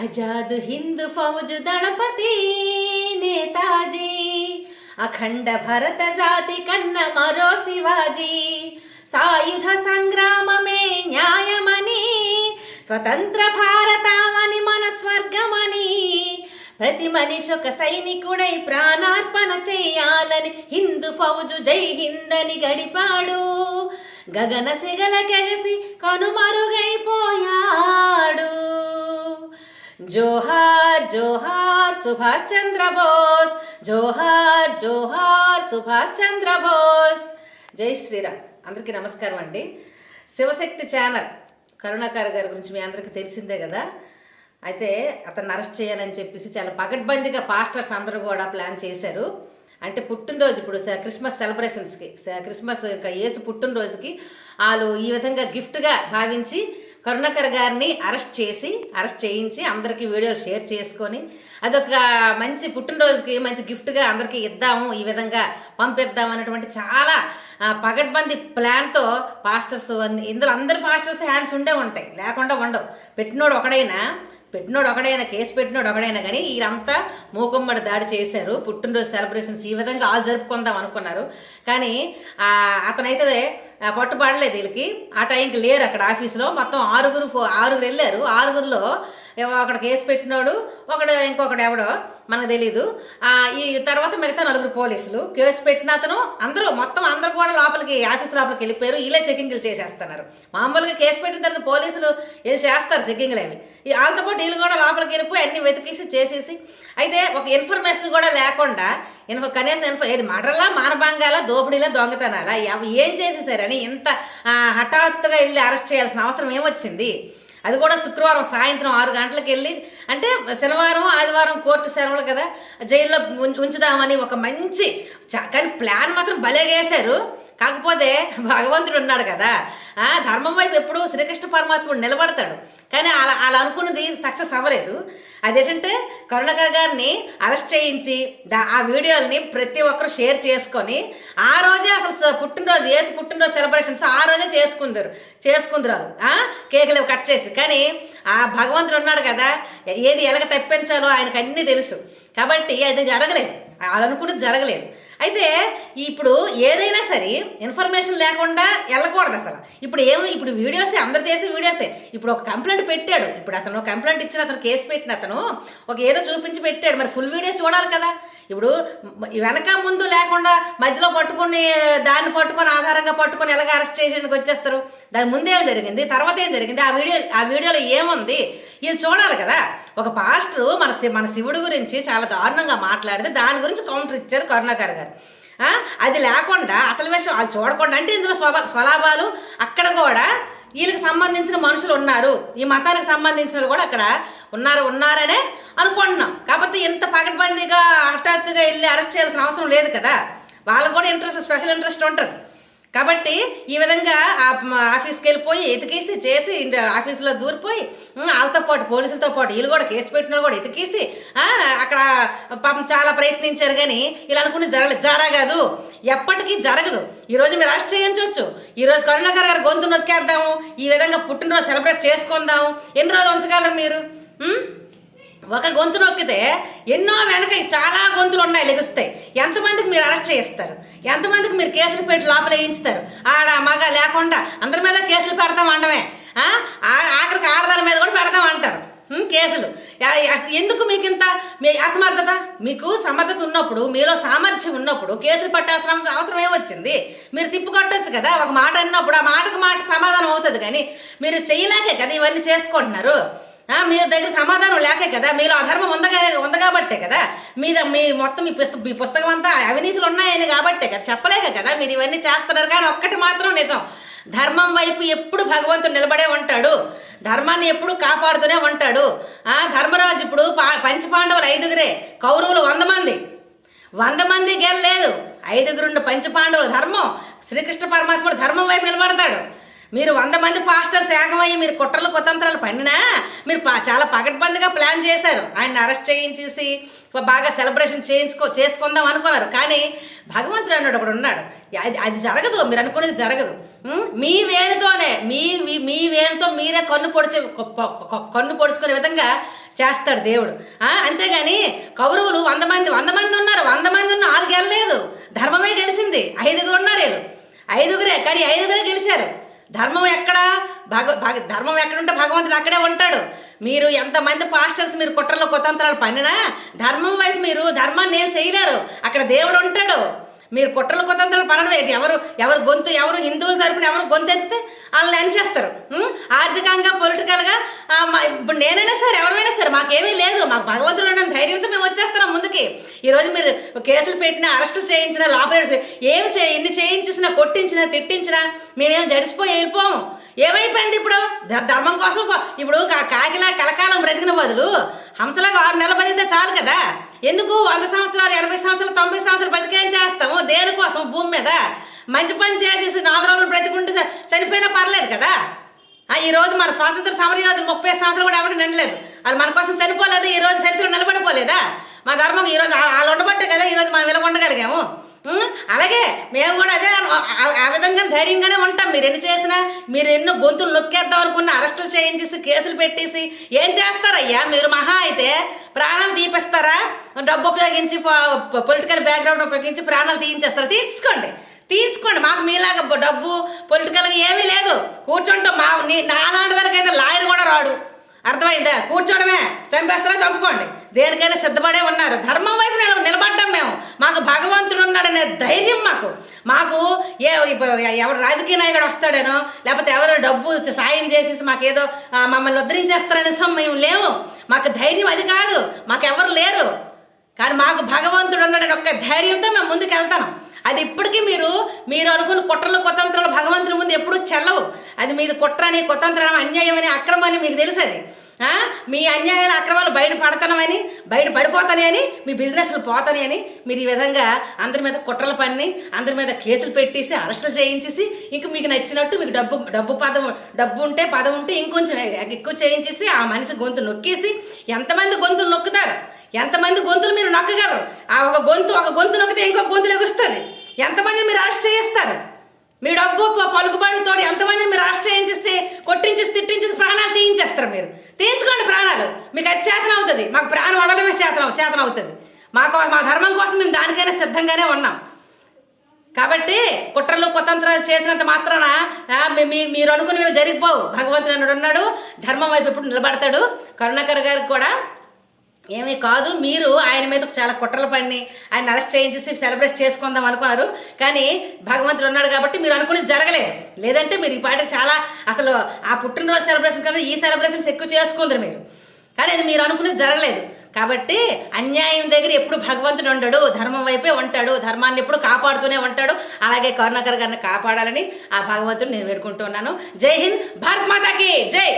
అజాద్ హింద్ ఫౌజు దళపతి నేతాజీ అఖండ భరత జాతి కన్న మరో శివాజీ సాయుధ సంగ్రామమే న్యాయమని స్వతంత్ర భారతావని మన స్వర్గమని ప్రతి మనిషి ఒక సైనికుడై ప్రాణార్పణ చేయాలని హిందూ ఫౌజు జై హిందని గడిపాడు గగన సెగల కెగసి కనుమరుగైపోయాడు జోహార్ జోహార్ సుభాష్ చంద్ర బోస్. జోహార్ జోహార్ సుభాష్ చంద్ర బోస్. జై శ్రీరామ్. అందరికీ నమస్కారం అండి. శివశక్తి ఛానల్ కరుణాకర్ గారి గురించి మీ అందరికీ తెలిసిందే కదా. అయితే అతన్ని అరెస్ట్ చేయాలని చెప్పేసి చాలా పగడ్బందీగా పాస్టర్స్ అందరూ కూడా ప్లాన్ చేశారు. అంటే పుట్టినరోజు ఇప్పుడు క్రిస్మస్ సెలబ్రేషన్స్కి క్రిస్మస్ యొక్క యేసు పుట్టినరోజుకి వాళ్ళు ఈ విధంగా గిఫ్ట్గా భావించి కరుణాకర్ గారిని అరెస్ట్ చేసి అరెస్ట్ చేయించి అందరికీ వీడియోలు షేర్ చేసుకొని అదొక మంచి పుట్టినరోజుకి మంచి గిఫ్ట్గా అందరికీ ఇద్దాము ఈ విధంగా పంపిద్దాం అనేటువంటి చాలా పగడ్బందీ ప్లాన్తో పాస్టర్స్ అన్ని- ఇందులో అందరు పాస్టర్స్ హ్యాండ్స్ ఉండే ఉంటాయి లేకుండా ఉండవు. పెట్టినోడు ఒకడైనా పెట్టినోడు ఒకడైనా కేసు పెట్టినోడు ఒకడైనా కానీ వీరంతా మూకుమ్మడి దాడి చేశారు పుట్టినరోజు సెలబ్రేషన్స్ ఈ విధంగా వాళ్ళు జరుపుకుందాం అనుకున్నారు. కానీ అతనైతే పట్టుబడలేదు వీళ్ళకి. ఆ టైంకి లేరు అక్కడ ఆఫీస్లో. మొత్తం ఆరుగురు ఫో- ఆరుగురు వెళ్ళారు. ఆరుగురిలో ఏవో ఒకడు కేసు పెట్టినోడు ఒకడు ఇంకొకడు ఎవడో. మనకు తెలీదు. ఈ తర్వాత మిగతా నలుగురు పోలీసులు కేసు పెట్టిన అతను అందరూ మొత్తం అందరూ కూడా లోపలికి ఆఫీస్ లోపలికి వెళ్ళిపోయారు. ఇలా చెకింగ్లు చేసేస్తున్నారు. మామూలుగా కేసు పెట్టిన తర్వాత పోలీసులు వీళ్ళు చేస్తారు చెకింగ్లు అవి. ఈ వాళ్ళతో పాటు వీళ్ళు కూడా లోపలికి వెళ్ళిపోయి అన్ని వెతికేసి చేసేసి అయితే ఒక ఇన్ఫర్మేషన్ కూడా లేకుండా ఇన్ఫ కనీసం ఇన్ఫ ఏది మర్డర్లా మానభంగాలా దోపిడీలా దొంగతనాలా? ఏం చేసేసారని ఇంత హఠాత్తుగా వెళ్ళి అరెస్ట్ చేయాల్సిన అవసరం ఏమొచ్చింది? అది కూడా శుక్రవారం సాయంత్రం ఆరు గంటలకు వెళ్ళి అంటే శనివారం ఆదివారం కోర్టు సెలవులు కదా జైల్లో ఉం- ఉంచుదామని ఒక మంచి కానీ ప్లాన్ మాత్రం భలేగేశారు. కాకపోతే భగవంతుడు ఉన్నాడు కదా. ఆ, ధర్మం వైపు ఎప్పుడు శ్రీకృష్ణ పరమాత్ముడు నిలబడతాడు. కానీ అలా అలా అనుకున్నది సక్సెస్ అవ్వలేదు. అదేంటంటే కరుణాకర్ గారిని అరెస్ట్ చేయించి ఆ వీడియోల్ని ప్రతి ఒక్కరు షేర్ చేసుకొని ఆ రోజే అసలు పుట్టినరోజు ఏసు పుట్టినరోజు సెలబ్రేషన్స్ ఆ రోజే చేసుకుందరు చేసుకుందరు ఆ కేకులు కట్ చేసి. కానీ ఆ భగవంతుడు ఉన్నాడు కదా. ఏది ఎలాగ తప్పించాలో ఆయనకు అన్నీ తెలుసు. కాబట్టి అది జరగలేదు. వాళ్ళు అనుకున్నది జరగలేదు. అయితే ఇప్పుడు ఏదైనా సరే ఇన్ఫర్మేషన్ లేకుండా వెళ్ళకూడదు అసలు. ఇప్పుడు ఏమి ఇప్పుడు వీడియోసే అందరు చేసే వీడియోసే. ఇప్పుడు ఒక కంప్లైంట్ పెట్టాడు. ఇప్పుడు అతను కంప్లైంట్ ఇచ్చిన అతను కేసు పెట్టిన అతను ఒక ఏదో చూపించి పెట్టాడు. మరి ఫుల్ వీడియో చూడాలి కదా. ఇప్పుడు వెనక ముందు లేకుండా మధ్యలో పట్టుకుని దాన్ని పట్టుకొని ఆధారంగా పట్టుకొని ఎలాగ అరెస్ట్ చేసేందుకు వచ్చేస్తారు? దాని ముందేం జరిగింది? తర్వాత ఏం జరిగింది? ఆ వీడియో ఆ వీడియోలో ఏముంది? ఇది చూడాలి కదా. ఒక పాస్టరు మన శి- మన శివుడి గురించి చాలా దారుణంగా మాట్లాడితే దాని గురించి కౌంటర్ ఇచ్చారు కరుణాకర్ గారు. అది లేకుండా అసలు విషయం అది చూడకుండా అంటే ఇందులో స్వభ స్వలాభాలు అక్కడ కూడా వీళ్ళకి సంబంధించిన మనుషులు ఉన్నారు. ఈ మతానికి సంబంధించిన వాళ్ళు కూడా అక్కడ ఉన్నారు ఉన్నారనే అనుకుంటున్నాం. కాకపోతే ఇంత పగడ్బందీగా హఠాత్తుగా వెళ్ళి అరెస్ట్ చేయాల్సిన అవసరం లేదు కదా. వాళ్ళకు కూడా ఇంట్రెస్ట్ స్పెషల్ ఇంట్రెస్ట్ ఉంటుంది. కాబట్టి ఈ విధంగా ఆఫీస్కి వెళ్ళిపోయి ఎతికేసి చేసి ఆఫీసులో దూరిపోయి వాళ్ళతో పాటు పోలీసులతో పాటు వీళ్ళు కూడా కేసు పెట్టిన వాళ్ళు కూడా ఎతికేసి అక్కడ పాపం చాలా ప్రయత్నించారు కానీ ఇలా అనుకుని జారా జరగదు. ఎప్పటికీ జరగదు. ఈరోజు మీరు అరెస్ట్ చేయించవచ్చు. ఈరోజు కరుణాకర్ గారు గొంతు నొక్కేద్దాము. ఈ విధంగా పుట్టినరోజు సెలబ్రేట్ చేసుకుందాము. ఎన్ని రోజులు ఉంచగలరు మీరు? ఒక గొంతు నొక్కితే ఎన్నో వెనక చాలా గొంతులు ఉన్నాయి లెగుస్తాయి. ఎంతమందికి మీరు అరెస్ట్ చేస్తారు ఎంతమందికి మీరు కేసులు పెట్టి లోపల వేయించుతారు? ఆడ మగ లేకుండా అందరి మీద కేసులు పెడతాం అనడమే ఆఖరికి ఆడదాని మీద కూడా పెడతాం అంటారు. కేసులు. ఎందుకు మీకు ఇంత మీ అసమర్థత? మీకు సమర్థత ఉన్నప్పుడు మీలో సామర్థ్యం ఉన్నప్పుడు కేసులు పట్టాల్సిన అవసరం ఏమొచ్చింది మీరు తిప్పుకొట్టచ్చు కదా ఒక మాట అన్నప్పుడు ఆ మాటకు మాట సమాధానం అవుతుంది కానీ మీరు చేయలేకే కదా ఇవన్నీ చేసుకుంటున్నారు? మీ దగ్గర సమాధానం లేకే కదా మీలో అధర్మం ఉందగా ఉంది కాబట్టే కదా మీద మీ మొత్తం మీ పుస్తకం మీ పుస్తకం అంతా అవినీతులు ఉన్నాయని కాబట్టే కదా చెప్పలేక కదా మీరు ఇవన్నీ చేస్తున్నారు కానీ ఒక్కటి మాత్రం నిజం. ధర్మం వైపు ఎప్పుడు భగవంతుడు నిలబడే ఉంటాడు. ధర్మాన్ని ఎప్పుడు కాపాడుతూనే ఉంటాడు. ఆ ధర్మరాజు ఇప్పుడు పా పంచపాండవులు ఐదుగురే కౌరవులు వంద మంది. వంద మంది గెలలేదు. ఐదుగురుండు పంచపాండవుల ధర్మం శ్రీకృష్ణ పరమాత్ముడు ధర్మం వైపు నిలబడతాడు. మీరు వంద మంది పాస్టర్స్ ఏకమయ్యి మీరు కుట్రలు కుతంత్రాలు పన్నినా మీరు చాలా పగడ్బందీగా ప్లాన్ చేశారు. ఆయన అరెస్ట్ చేయించేసి బాగా సెలబ్రేషన్ చేయించుకో చేసుకుందాం అనుకున్నారు. కానీ భగవంతుడు అన్నాడు ఒకడు ఉన్నాడు. అది అది జరగదు మీరు అనుకునేది జరగదు. మీ వేలుతోనే మీ మీ- వేలుతో మీరే కన్ను పొడిచే కన్ను పొడుచుకునే విధంగా చేస్తాడు దేవుడు. అంతేగాని కౌరవులు వంద మంది వంద మంది ఉన్నారు. వంద మంది ఉన్న వాళ్ళు గెలలేదు ధర్మమే గెలిచింది. ఐదుగురు ఉన్నారు వీళ్ళు. ఐదుగురే కానీ ఐదుగురే గెలిచారు. ధర్మం ఎక్కడ? భగ భగ ధర్మం ఎక్కడుంటే భగవంతుడు అక్కడే ఉంటాడు. మీరు ఎంతమంది పాస్టర్స్ మీరు కుట్రలో కుతంత్రాలు పన్నినా ధర్మం వైపు మీరు ధర్మాన్ని ఏం చేయలేరు. అక్కడ దేవుడు ఉంటాడు. మీరు కుట్రలు కుతంత్రాలు పనడం ఏంటి? ఎవరు ఎవరు గొంతు ఎవరు హిందువుల తరపున ఎవరు గొంతు ఎత్తితే వాళ్ళని ఎంచేస్తారు ఆర్థికంగా పొలిటికల్గా మా- ఇప్పుడు నేనైనా సరే ఎవరైనా సరే మాకేమీ లేదు. మాకు భగవంతుడు ఉన్న ధైర్యంతో మేము వచ్చేస్తున్నాం ముందుకి. ఈరోజు మీరు కేసులు పెట్టినా అరెస్టులు చేయించినా లోపల ఏమి చే ఇన్ని చేయించినా కొట్టించినా తిట్టించినా మేమేం జడిసిపోయి వెళ్ళిపోము. ఏమైపోయింది ఇప్పుడు? ధర్మం కోసం పో- ఇప్పుడు కాకిలా కలకాలం బ్రతికిన బదులు హంసలాగా ఆరు నెలలు బతికితే చాలు కదా? ఎందుకు? వంద సంవత్సరాలు ఎనభై సంవత్సరాలు తొంభై సంవత్సరాలు బతికేం చేస్తాము? దేనికోసం? భూమి మీద? మంచి పని చేసేసి నాలుగు రోజులు బ్రతికుంటే చనిపోయినా పర్లేదు కదా? ఆ, ఈ రోజు మన స్వాతంత్ర సమరయోధులు ముప్పై సంవత్సరాలు కూడా ఎవరు నిండలేదు వాళ్ళు మన కోసం చనిపోలేదు ఈ రోజు చరిత్ర నిలబడిపోలేదా? మా ధర్మం ఈ రోజు వాళ్ళు ఉండబట్టే కదా ఈ రోజు మనం ఇలా ఉండగలిగాము. అలాగే. మేము కూడా అదే ఆ- విధంగా ధైర్యంగానే ఉంటాం. మీరు ఎన్ని చేసినా మీరు ఎన్నో గొంతులు నొక్కేద్దాం అనుకున్న అరెస్టులు చేయించేసి కేసులు పెట్టేసి ఏం చేస్తారయ్యా? మీరు మహా అయితే ప్రాణాలు తీపిస్తారా? డబ్బు ఉపయోగించి పొలిటికల్ బ్యాక్గ్రౌండ్ ఉపయోగించి ప్రాణాలు తీయించేస్తారా? తీసుకోండి. తీసుకోండి. మాకు మీలాగా డబ్బు పొలిటికల్గా ఏమీ లేదు. కూర్చుంటాం. మా నీ నాలాంటి దానికైతే లాయర్ కూడా రాడు. అర్థమైందా? కూర్చోడమే. చంపేస్తారా? చంపుకోండి. దేనికైనా సిద్ధపడే ఉన్నారు. ధర్మం వైపు నిల నిలబడ్డాం మేము. మాకు భగవంతుడు ఉన్నాడనే ధైర్యం మాకు. మాకు ఏ ఎవరు రాజకీయ నాయకుడు వస్తాడేనో లేకపోతే ఎవరు డబ్బు సాయం చేసేసి మాకేదో ఏదో మమ్మల్ని ఉద్ధరించేస్తారనే మేము లేవు. మాకు ధైర్యం అది కాదు. మాకెవరు లేరు. కానీ మాకు భగవంతుడు ఉన్నాడని ఒక్క ధైర్యంతో మేము ముందుకు వెళ్తాం అది ఇప్పటికీ మీరు మీరు అనుకున్న కుట్రలు కుతంత్రాలు భగవంతుని ముందు ఎప్పుడూ చెల్లవు. అది మీది కుట్రని కుతంత్రం అన్యాయమని అక్రమాన్ని మీకు తెలుసు అది. మీ అన్యాయాలు అక్రమాలు బయట పడతానమని బయట పడిపోతానని అని మీ బిజినెస్లు పోతాని అని మీరు ఈ విధంగా అందరి మీద కుట్రలు పన్ని అందరి మీద కేసులు పెట్టేసి అరెస్టులు చేయించేసి ఇంక మీకు నచ్చినట్టు మీకు డబ్బు డబ్బు పదం డబ్బు ఉంటే పదం ఉంటే ఇంకొంచెం ఎక్కువ చేయించేసి ఆ మనిషి గొంతు నొక్కేసి ఎంతమంది గొంతులు నొక్కుతారు? ఎంతమంది గొంతులు మీరు నొక్కగలరు? ఆ ఒక గొంతు ఒక గొంతు నొక్కితే ఇంకో గొంతు లెగుస్తుంది. ఎంతమందిని మీరు అరెస్ట్ చేయిస్తారు? మీ డబ్బు పలుకుబడితో ఎంతమందిని మీరు అరెస్ట్ చేయించేసి కొట్టించేసి తిట్టించేసి ప్రాణాలు తీయించేస్తారు మీరు? తీయించుకోండి ప్రాణాలు. మీకు అది చేతనం అవుతుంది. మాకు ప్రాణం వదలడమే చేతనం చేతన అవుతుంది. మాకు మా ధర్మం కోసం మేము దానికైనా సిద్ధంగానే ఉన్నాం. కాబట్టి కుట్రలు కుతంత్రాలు చేసినంత మాత్రాన మీ- మీరు మీరు మేము జరిగిపోవు. భగవంతుడు అన్నాడు ఉన్నాడు ధర్మం వైపు ఎప్పుడు నిలబడతాడు? కరుణాకర్ గారికి కూడా ఏమీ కాదు మీరు ఆయన మీద చాలా కుట్రలు పని ఆయన అరెస్ట్ చేయించేసి సెలబ్రేట్ చేసుకుందాం అనుకున్నారు. కానీ భగవంతుడు ఉన్నాడు కాబట్టి మీరు అనుకునేది జరగలేదు లేదంటే మీరు ఈ పాట చాలా అసలు ఆ పుట్టినరోజు సెలబ్రేషన్ కన్నా ఈ సెలబ్రేషన్స్ ఎక్కువ చేసుకుందరు మీరు. కానీ అది మీరు అనుకునేది జరగలేదు. కాబట్టి అన్యాయం దగ్గర ఎప్పుడు భగవంతుడు ఉండడు ధర్మం వైపే ఉంటాడు ధర్మాన్ని ఎప్పుడు కాపాడుతూనే ఉంటాడు. అలాగే కరుణాకర్ గారిని కాపాడాలని ఆ భగవంతుడు నేను వేడుకుంటున్నాను. జై హింద్ భారత్ మాతాకి జై!